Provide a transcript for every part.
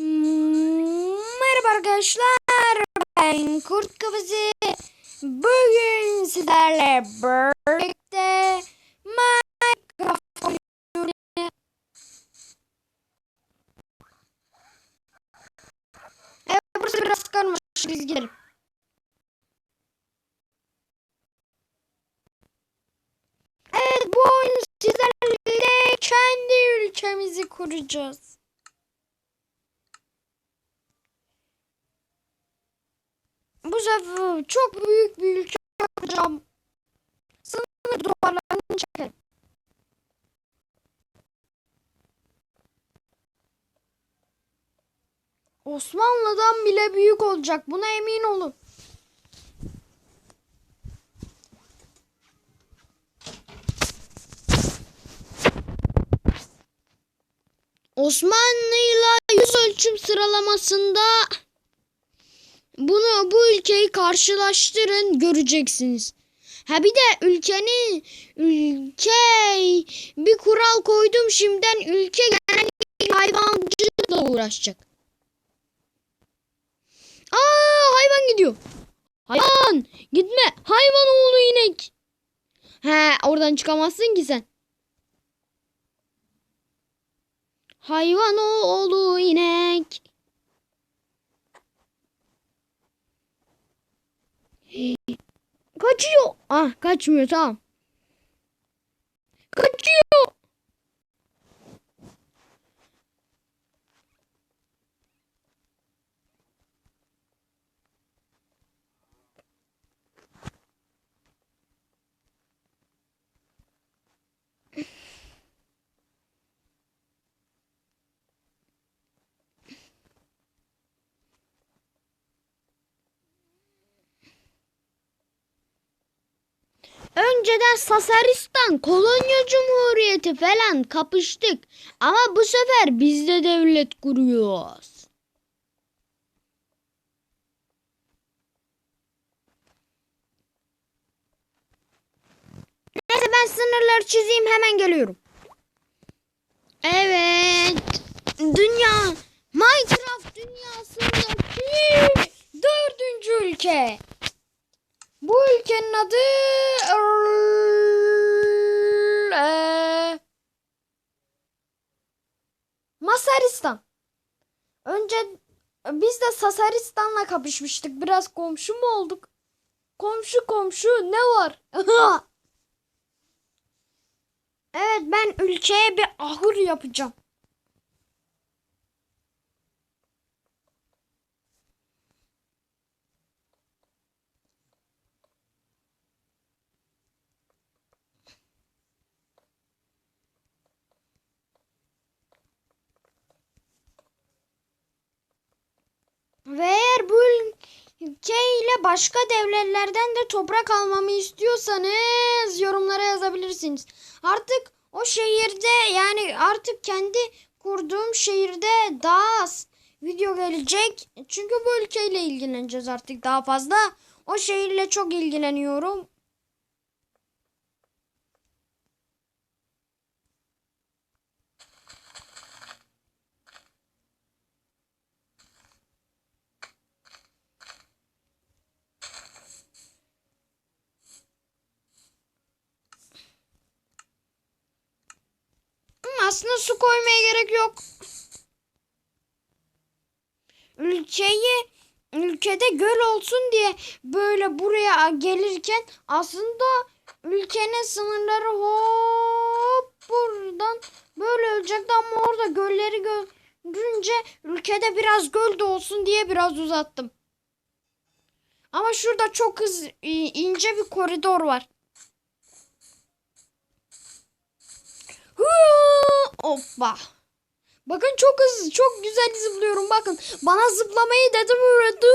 Merhaba arkadaşlar. Ben Kurt Kafası. Bugün sizlerle birlikte Minecraft. Evet burası biraz karmaşık. Biz gidelim. Evet bu oyunu sizlerle kendi ülkemizi kuracağız. Bu sefer çok büyük bir ülke yapacağım. Sınır duvarlarını çekerim. Osmanlı'dan bile büyük olacak. Buna emin olun. Osmanlı'yla yüz ölçüm sıralamasında bunu bu ülkeyi karşılaştırın göreceksiniz. Ha bir de ülkenin ülke bir kural koydum şimdiden ülke genellikle hayvancılıkla uğraşacak. Aa hayvan gidiyor. Hayvan gitme hayvan oğlu inek. He oradan çıkamazsın ki sen. Hayvan oğlu inek. Kaçıyor. Ah kaçmıyor tamam. Kaçıyor. Önceden Sasaristan kolonya cumhuriyeti falan kapıştık. Ama bu sefer biz de devlet kuruyoruz. Neyse ben sınırları çizeyim hemen geliyorum. Evet. Dünya Minecraft dünyasındaki dördüncü ülke. Bu ülkenin adı eee, Masaristan. Önce biz de Sasaristan'la kapışmıştık. Biraz komşu mu olduk? Komşu komşu ne var? evet ben ülkeye bir ahır yapacağım. Ve eğer bu başka devletlerden de toprak almamı istiyorsanız yorumlara yazabilirsiniz. Artık o şehirde yani artık kendi kurduğum şehirde daha az video gelecek. Çünkü bu ülkeyle ilgileneceğiz artık daha fazla. O şehirle çok ilgileniyorum. Gerek yok. Ülkeyi ülkede göl olsun diye böyle buraya gelirken aslında ülkenin sınırları hop buradan böyle olacaktı ama orada gölleri görünce ülkede biraz göl de olsun diye biraz uzattım. Ama şurada çok hız ince bir koridor var. Hoppa. Bakın çok hızlı, çok güzel zıplıyorum. Bakın bana zıplamayı dedim öğretti.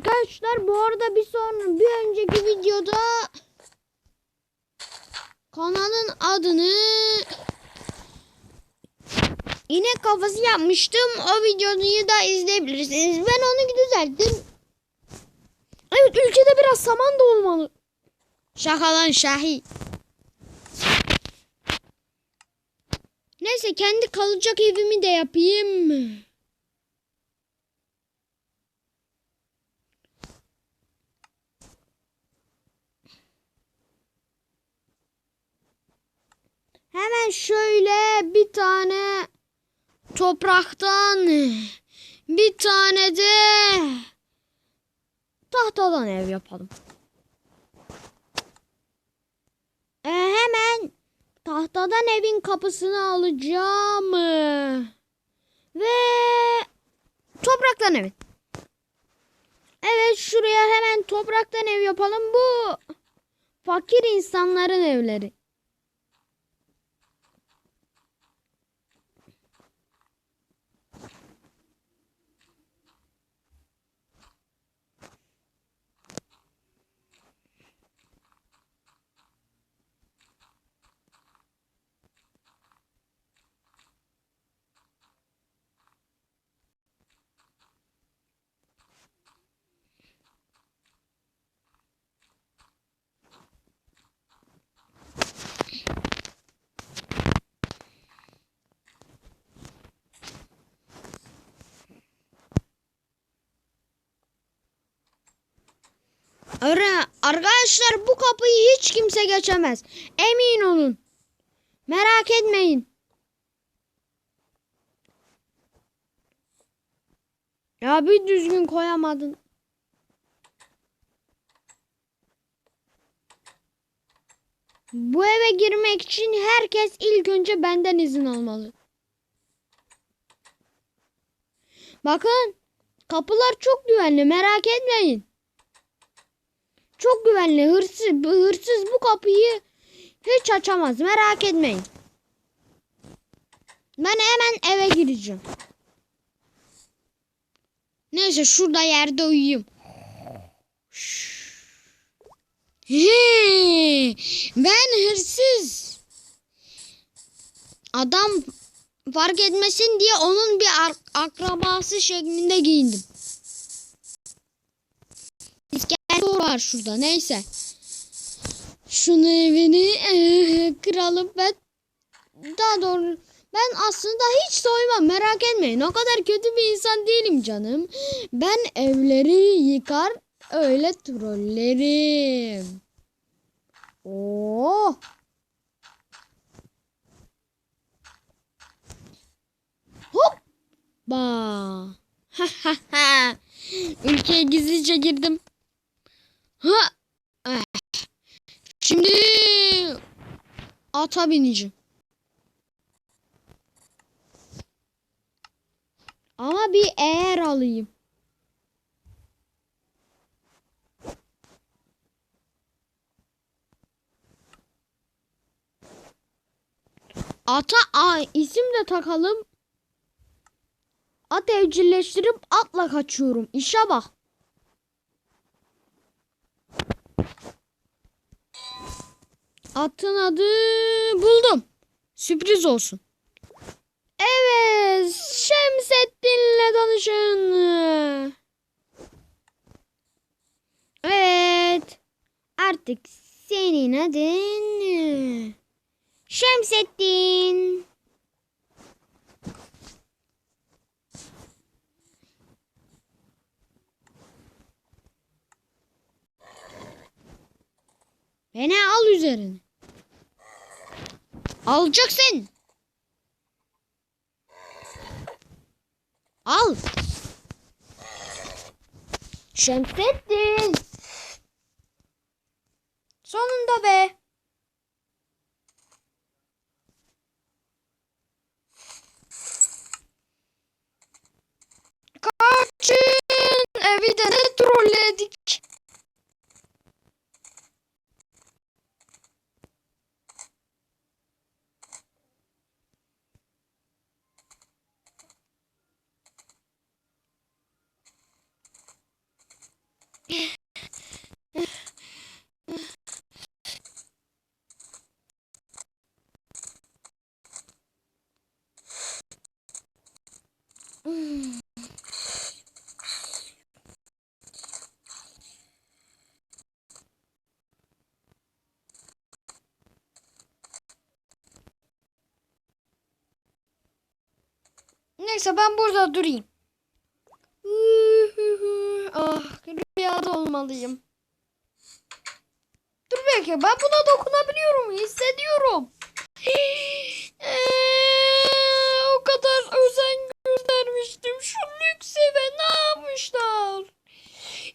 Arkadaşlar bu arada bir sonra bir önceki videoda kanalın adını inek kafası yapmıştım. O videoyu da izleyebilirsiniz. Ben onu düzelttim. Evet ülkede biraz saman da olmalı. Şaka Şahi. Neyse kendi kalacak evimi de yapayım. Hemen şöyle bir tane topraktan bir tane de tahtadan ev yapalım. Ee, hemen tahtadan evin kapısını alacağım. Ve topraktan ev. Evet şuraya hemen topraktan ev yapalım. Bu fakir insanların evleri. Ara- Arkadaşlar bu kapıyı hiç kimse geçemez. Emin olun. Merak etmeyin. Ya bir düzgün koyamadın. Bu eve girmek için herkes ilk önce benden izin almalı. Bakın kapılar çok güvenli merak etmeyin. Çok güvenli. Hırsız, hırsız bu kapıyı hiç açamaz. Merak etmeyin. Ben hemen eve gireceğim. Neyse şurada yerde uyuyayım. He, ben hırsız. Adam fark etmesin diye onun bir akrabası şeklinde giyindim. Var şurada neyse. Şunu evini eee, kıralım ben daha doğru ben aslında hiç soymam merak etmeyin. O kadar kötü bir insan değilim canım. Ben evleri yıkar öyle trollerim. Oo. Hop. Ba. Ülkeye gizlice girdim. Ha. Eh. Şimdi ata bineceğim. Ama bir eğer alayım. Ata a, isim de takalım. At evcilleştirip atla kaçıyorum. İşe bak. Atın adı buldum. Sürpriz olsun. Evet, Şemsettin'le tanışın. Evet. Artık senin adın Şemsettin. Beni al üzerine. Alacaksın. Al. Şemsettin. Sonunda be. Kaçın. Evi de ne trolledik. Neyse ben burada durayım. ah rüyada olmalıyım. Dur belki ben buna dokunabiliyorum hissediyorum. O kadar özen göstermiştim. Şu lüks eve ne yapmışlar?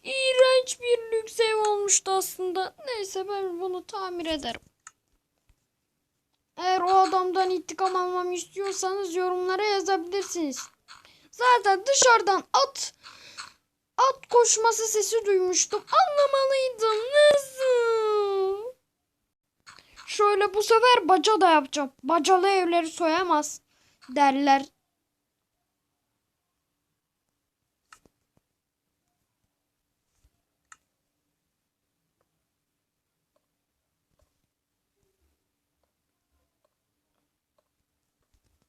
İğrenç bir lüks ev olmuştu aslında. Neyse ben bunu tamir ederim. Eğer o adamdan intikam almamı istiyorsanız yorumlara yazabilirsiniz. Zaten dışarıdan at at koşması sesi duymuştum. Anlamalıydım. Nasıl? Şöyle bu sefer baca da yapacağım. Bacalı evleri soyamaz derler.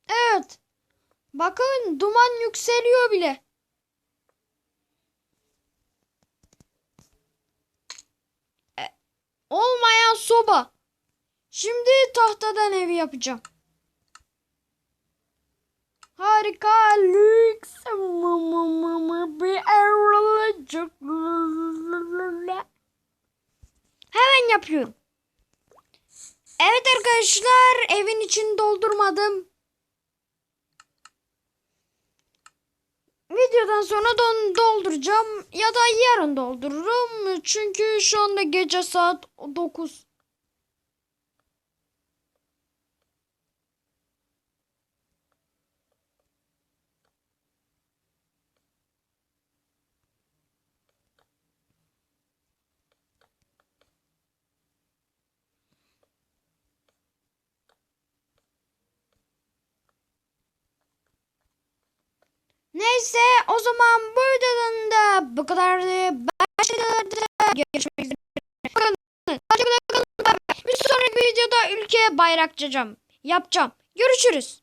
Evet. Bakın duman yükseliyor bile. E, olmayan soba. Şimdi tahtadan evi yapacağım. Harika lüks. Hemen yapıyorum. Evet arkadaşlar evin içini doldurmadım. Videodan sonra don dolduracağım ya da yarın doldururum. Çünkü şu anda gece saat 9. Neyse o zaman buradan da bu kadardı. Başkalardı. Görüşmek. Bir sonraki videoda ülkeye bayrak. Yapacağım. Görüşürüz.